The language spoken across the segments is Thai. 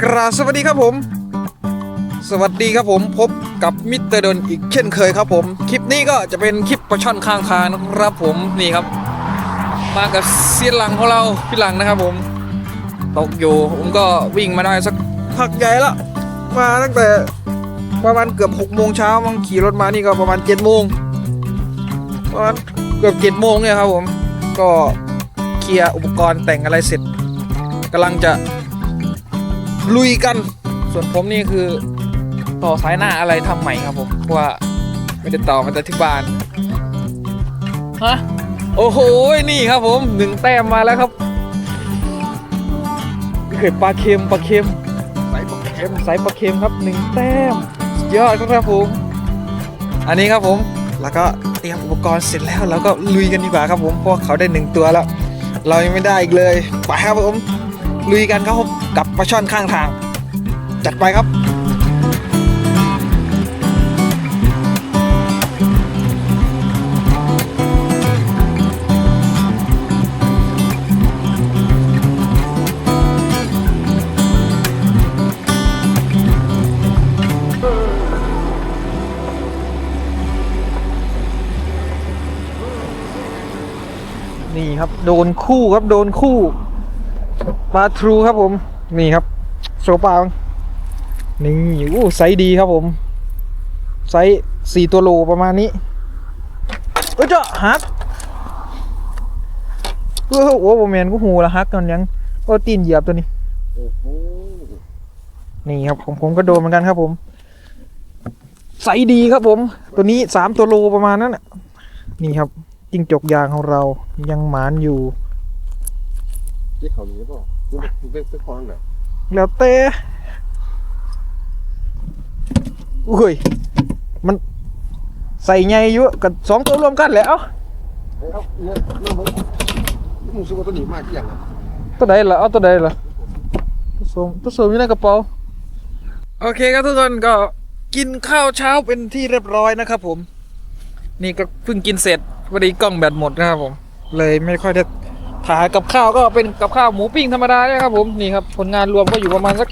กราสวัสดีครับผม สวัสดีครับผมพบกับมิสเตอร์ดนอีกเช่นเคยครับผม คลิปนี้ก็จะเป็นคลิปประช่อนข้างทางนะครับผมนี่ครับ มากับเซียนหลังของเราพี่หลังนะครับผม ตกอยู่ผมก็วิ่งมาได้สักพักใหญ่ละมาตั้งแต่ประมาณเกือบ6โมงเช้ามังขี่รถมานี่ก็ประมาณ7โมงประมาณเกือบ7โมงเนี่ยครับผม ก็เคลียร์อุปกรณ์แต่งอะไรเสร็จ กำลังจะลุยกัน ส่วนผมนี่คือต่อสายหน้าอะไรทำใหม่ครับผมเพราะว่าไม่ได้ต่อมาแต่ที่บ้านฮะโอ้โหนี่ครับผมหนึ่งแต้มมาแล้วครับเกิดปลาเค็มปลาเค็มสายปลาเค็มสายปลาเค็มครับหนึ่งแต้มสุดยอดครับผม อันนี้ครับผมแล้วก็เตรียมอุปกรณ์เสร็จแล้วเราก็ลุยกันดีกว่าครับผมเพราะว่าเขาได้หนึ่งตัวแล้ว เรายังไม่ได้อีกเลยไปครับผม ลุยกันครับผมกับปลาช่อนข้างทาง จัดไปครับนี่ครับ โดนคู่ครับ โดนคู่ ปลาทรูครับผม นี่ครับโซปลานี่อู้ไซส์ดีครับผม ไซส์สี่ตัวโลประมาณนี้เอ้ยเจ้าฮักเออโอ้โหแมนกูหูละฮักกันยังโอ้ตีนเหยียบตัวนี้นี่ครับผมผมก็โดนเหมือนกันครับผม ไซส์ดีครับผม ตัวนี้สามตัวโลประมาณนั้นนี่ครับจิ้งจกยางของเรายังหมานอยู่ ที่เขานี้ป่ะคุณคุณเป็นเป็นคนเหรอแล้วเต้อุ้ย มันใส่ไงอยู่กับสองตัวรวมกันแหล้วเอ้าเนี่ยน้องผมมึงซื้อตัวนี้มาที่อย่างไรตัวใดล่ะเอาตัวใดล่ะตัวสมตัวสมอยู่ในกระเป๋าโอเคครับทุกคนก็กินข้าวเช้าเป็นที่เรียบร้อยนะครับผม นี่ก็เพิ่งกินเสร็จพอดีกล้องแบตหมดนะครับผม เลยไม่ค่อยได้ ถ่ายกับข้าวก็เป็นกับข้าวหมูปิ้งธรรมดาเนี่ยครับผมนี่ครับผลงานรวมก็อยู่ประมาณสัก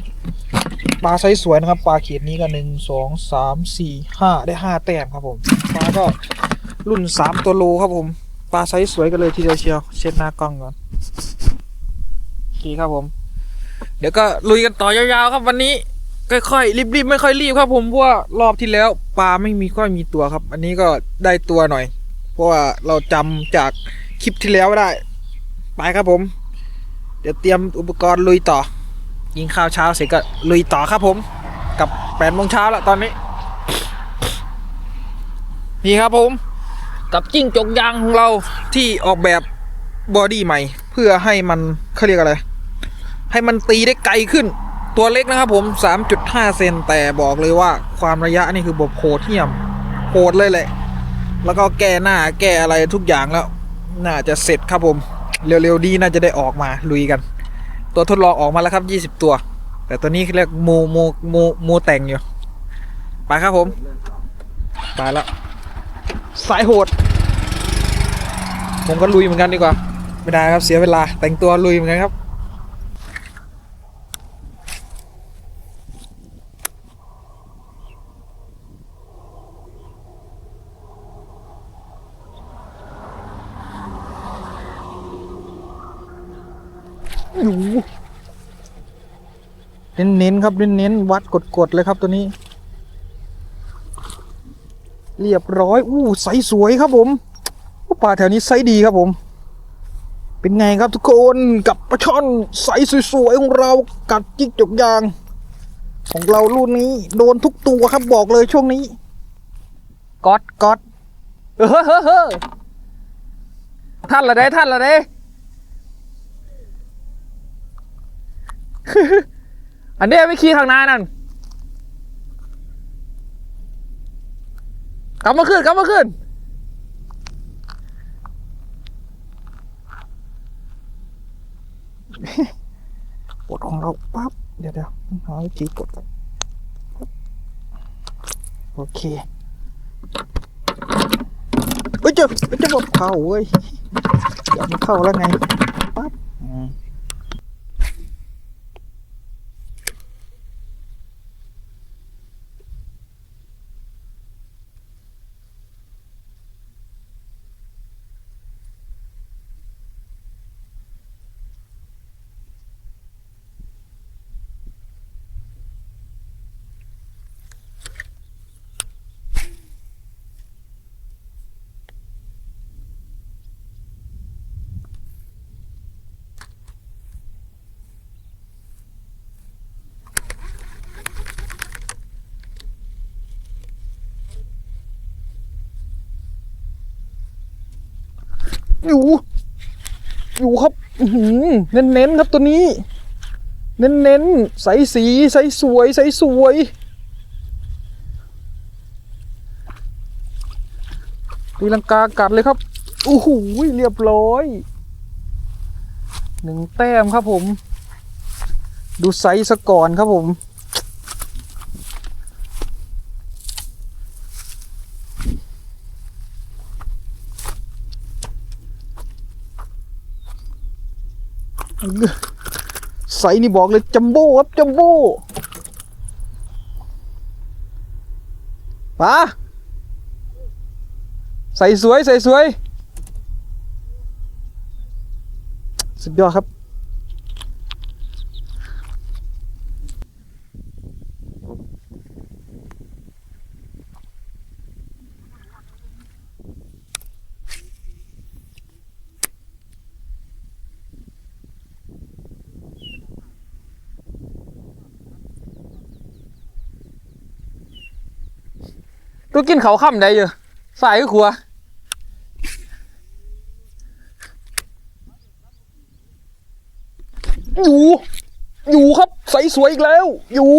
ปลาไซส์สวยนะครับปลาเขียดนี้ก็หนึ่งสองสามสี่ห้าได้ห้าแต้มครับผมปลาก็รุ่นสามตัวโลครับผมปลาไซส์สวยกันเลยทีเดียวเชียวเช็ดหน้ากล้องก่อนโอเคครับผม เดี๋ยวก็ลุยกันต่อยาวๆครับวันนี้ค่อยๆรีบๆไม่ค่อยรีบครับผมเพราะว่ารอบที่แล้วปลาไม่มีค่อยมีตัวครับ อันนี้ก็ได้ตัวหน่อย เพราะว่าเราจำจากคลิปที่แล้วได้ ไปครับผม เดี๋ยวเตรียมอุปกรณ์ลุยต่อกินข้าวเช้าเสร็จก็ลุยต่อครับผม กับแปดโมงเช้าแล้วตอนนี้ นี่ครับผม กับจิ้งจกยางของเราที่ออกแบบบอดี้ใหม่ เพื่อให้มันเขาเรียกอะไร ให้มันตีได้ไกลขึ้น ตัวเล็กนะครับผม 3.5 เซนแต่บอกเลยว่าความระยะนี่คือบทโหดเหี้ยมโหดเลยแหละ แล้วก็แก้หน้าแก้อะไรทุกอย่างแล้ว น่าจะเสร็จครับผม เร็วๆดีน่าจะได้ออกมาลุยกัน ตัวทดลองออกมาแล้วครับ 20 ตัว แต่ตัวนี้เรียกมูมูมูมูแต่งอยู่ไปครับผมไปแล้วสายโหด ผมก็ลุยเหมือนกันดีกว่า ไม่ได้ครับเสียเวลาแต่งตัวลุยเหมือนกันครับ โอ้โหเน้นๆครับเน้นๆวัดกดๆเลยครับตัวนี้ เรียบร้อย อู้ไซส์สวยครับผมปลาแถวนี้ไซส์ดีครับผม เป็นไงครับทุกคนกับปลาช่อนไซส์สวยๆของเรากัดจิกจกยาง ของเรารุ่นนี้โดนทุกตัวครับบอกเลยช่วงนี้ก๊อดก๊อดเออเฮ้อเฮ้อท่านละเด้ท่านละเด้ อันเนี้ไม่ขี่ทางหน้านั่นกลับมาขึ้นกลับมาขึ้นกดของเราปั๊บเดี๋ยวเดี๋ยวหาวิธีกดก่อนโอเคเฮ้ยเจะจะบอกเข้าเว้ยเดี๋ยวมันเข้าแล้วไงปั๊บ อยู่อยู่ครับอื้อหืเน้นๆครับตัวนี้ เน้นๆใสสีใสสวยใสสวยตีลังกากัดเลยครับโอ้โหเรียบร้อยหนึ่งแต้มครับผม ดูไซส์ซะก่อนครับผม ใส์นี่บอกเลยจัมโบ้ครับจัมโบ้ปาใส่สวยใส่สวย สุดยอดครับ ตัวกินเขาค่ำได้อยู่สายก็ขัวอยู่ อยู่ครับ ใสสวยอีกแล้ว อยู่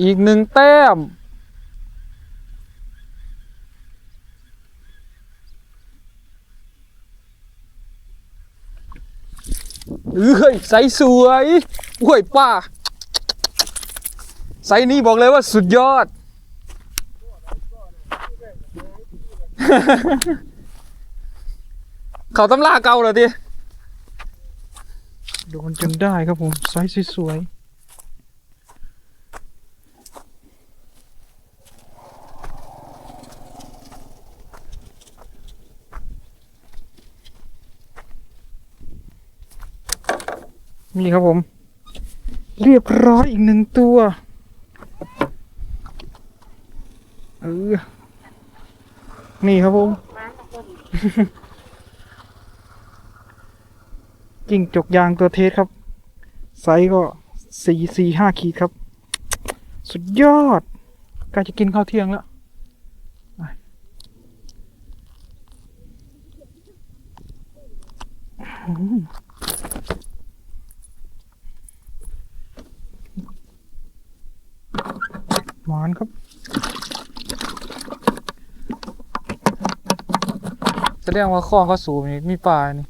อีกหนึ่งแต้ม เอ้ยใสสวย โอ้ยป้า ไซส์นี้บอกเลยว่าสุดยอด เขาตำราเก่าเหรอทีโดนจนได้ครับผมไซส์สวยนี่ครับผม เรียบร้อยอีกหนึ่งตัว เออ นี่ครับผมกิ่งจกยางตัวเทสครับ ไซส์ก็สี่สี่ห้าขีดครับ สุดยอดใกล้จะกินข้าวเที่ยงแล้วไปอืมหวานครับ แสดงว่าคลองเขาสูงนี่มีปลานี่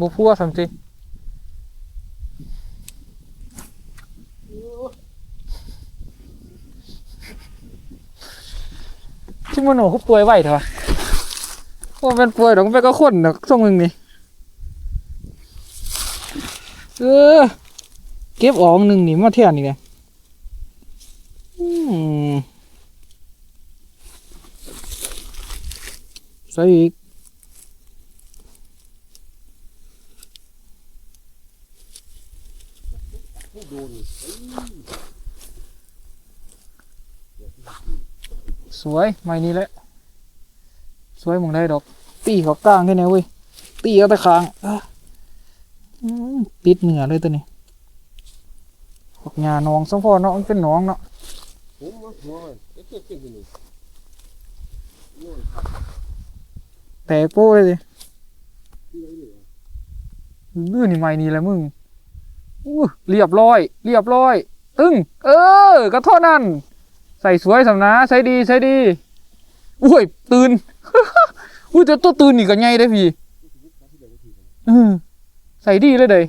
บุพัวสามสิที่มโนเขาป่วยไหวเถอะว่ามันป่วยดอกมันก็คนดอกทรงมึงนี่เออเก็บออกหนึ่งนี่มาเทียนนี่ไงอืม ใส่อีกสวยไม่นี้แหละ สวยมองได้ดอก ตีเขากลางแค่นี้เว้ย ตีเอาแต่คางติดเหนือเลยตัวนี้ขอกหญ้าหนองสมพอเนาะมันเป็นหนองเนาะผมว่าหัวมันเจ๊เจ๊อยู่นี่ แตกโป้เลยดิที่ไหนเหลือลื่นนี่ไม่นี่แหละมึงอู้เรียบร้อย เรียบร้อย ตึ้ง เออก็เท่านั้นใส่สวยสำนะใส่ดีใส่ดี อุ้ย ตื่น อุ้ยแต่ตัวตื่นนี่ก็ไงได้อพี่เออใส่ดีเลยเด้ย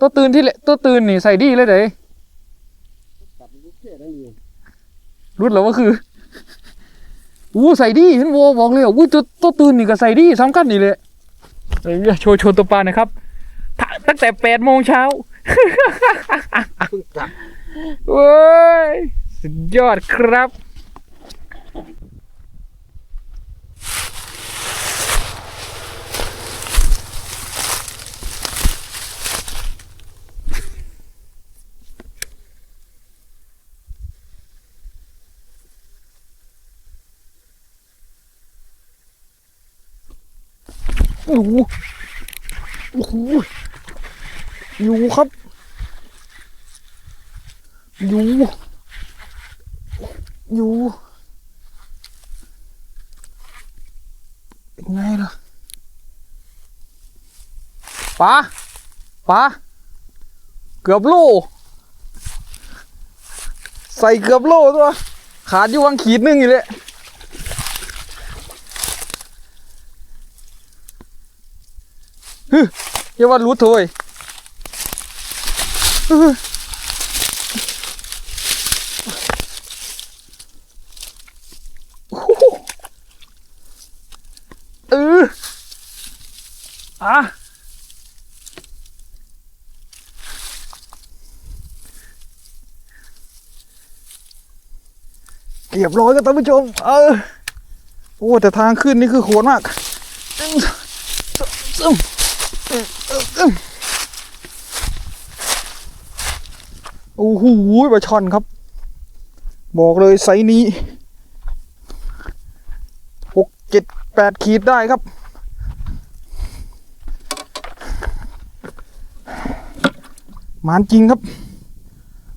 ตัวตื่นที่เลตัวตื่นนี่ใส่ดีเลยเด้ยตัดลูกแค่นั้นเองรุดแล้วว่าคือ อู้ใส่ดีเห็นโวบอกเลยอะอุ้ยตัวตัวตื่นนี่ก็ใส่ดีสำคัญนี่เลยเอ้ยโชว์โชว์ตัวปลาหน่อยครับถ้าตั้งแต่แปดโมงเช้าเพิ่งกัดโอ้ยสุดยอดครับ โอ้โหโอ้โหอยู่ครับ อยู่ อยู่เป็นไงล่ะปลาปลาเกือบโลใส่เกือบโลตัว ขาดอยู่วังขีดนึงอยู่เลย ฮึอย่าว่ารู้ถอะเว้ยฮึโอ้โหเอออะเรียบร้อยก็ท่านผู้ชม เออ โอ้ แต่ทางขึ้นนี่คือโหดมากอึ้มอึ้มอึ้มอึ้มอึ้มโอ้โหปลาช่อนครับ บอกเลยไซนี้หกเจ็ดแปดขีดได้ครับ หมานจริงครับ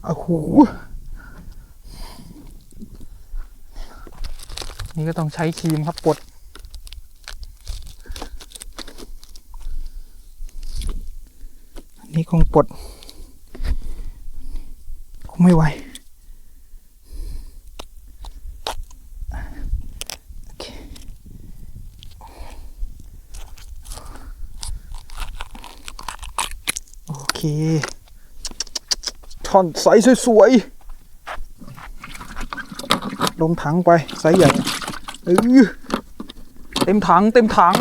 โอ้โหนี่ก็ต้องใช้ครีมครับปดอันนี้คงปลด ไม่ไหวโอเคโอเคช่อนใสสวยๆลงถังไป ไซส์ใหญ่เออเต็มถัง เต็มถัง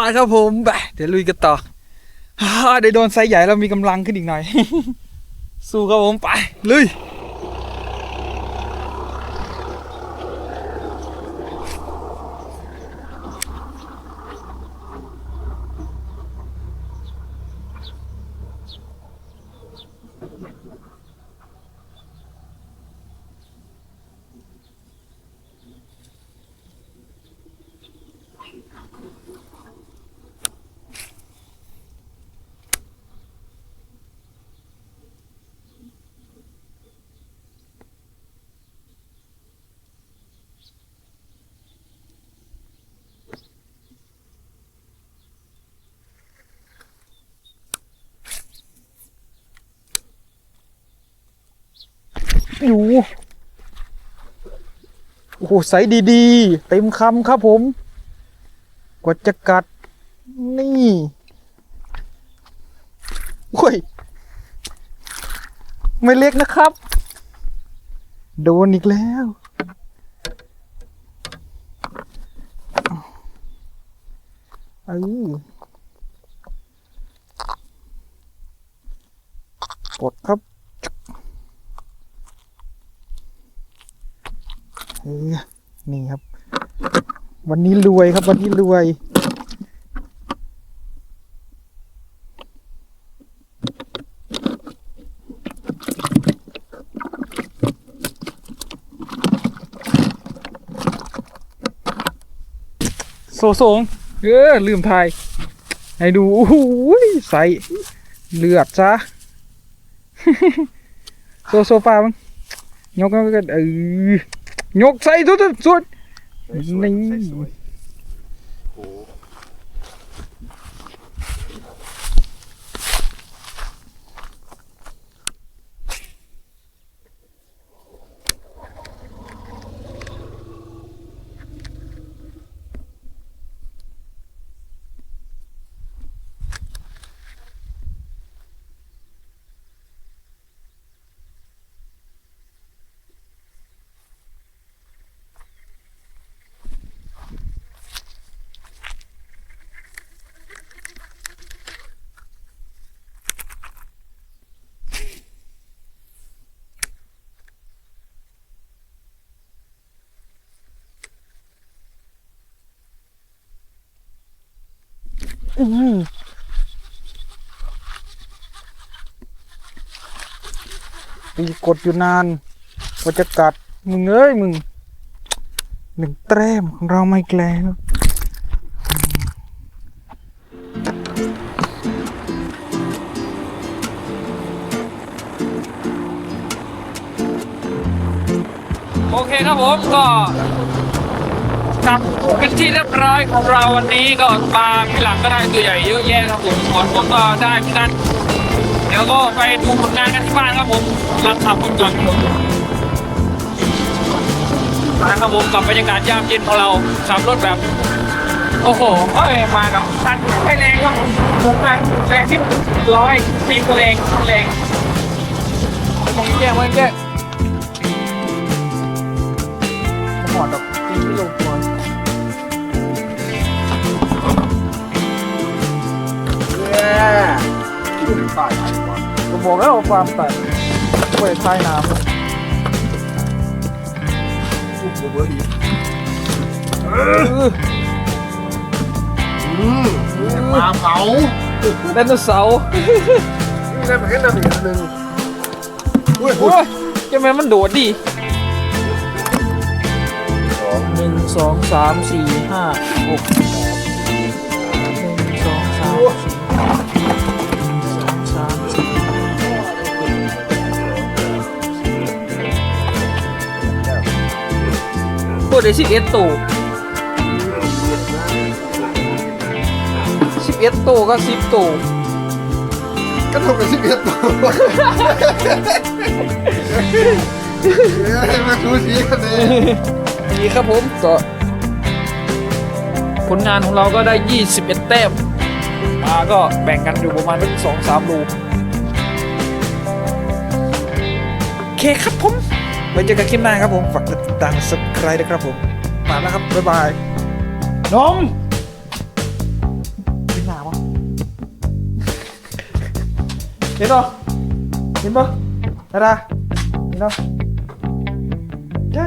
อดครับผมไปเดี๋ยวลุยกันต่อได้โดนไซส์ใหญ่เรามีกำลังขึ้นอีกหน่อย สู้ครับผมไปลุย อยู่ โอ้โหใสดีๆ เต็มคำครับผม กว่าจะกัด นี่โอ้ย ไม่เล็กนะครับ โดนอีกแล้วเออกดครับ เออนี่ครับ วันนี้รวยครับ วันนี้รวย โซโซงเออลืมทาย ให้ดูโอ้โหใสเลือดซะโซโซฟาบ้างยกก็เออ ยกใส่ทุกสุดสวยนี่ใส่สวยโอ้ อืมตีกดอยู่นานว่าจะกัด มึงเอ้ยมึง หนึ่งแต้มของเราไม่แกล้งโอเคครับผมก็ กลับเป็นที่เรียบร้อยของเราวันนี้ก็ปลาที่หลังก็ได้ตัวใหญ่เยอะแยะครับผมขอนผมก็ได้เหมือนกันเดี๋ยวก็ไปดูผลงานกันที่บ้านครับผมรักขับรถก่อนนะครับผมกับบรรยากาศยามเย็นของเราขับรถแบบ โอ้โหเอ้ยมากับทันไม่แรงครับผมผมมาแรงที่ร้อยปีกแรงแรงมองแก้มองแก้มหมดดอกตีไม่ลง ตัวแย่ที่หนึ่งตายไปก่อนก็บอกแล้วว่าความแตัดช่วยคลายน้ำนะอุ้มเบอร์ดีเอออืมปลาเผาไดโนเสาร์นี่ได้ไปแค่นั้นอีกอันหนึ่งอุ้ยโอ้ยจะแม่มันโดดดิหนึ่งสองสามสี่ห้าหก สี่ห้าหนึ่งสองสามสี่พูดได้สิบเอ็ดตัวสิบเอ็ดตัวก็สิบตัวก็ทำกันสิบเอ็ดตัวเฮ้ยมาดูสีกันเลยดีครับผมก็ผลงานของเราก็ได้ 21 แต้มมา ก็แบ่งกันอยู่ประมาณสักสองสามลูโอเคครับผมไว้เจอกันคลิปหน้าครับผมฝากกดติดตามสักใครด้วยครับผมมาแล้วครับ บ๊ายบายนมกินหนาวะเห็นปะเห็นปะดาดาเห็นปะใจ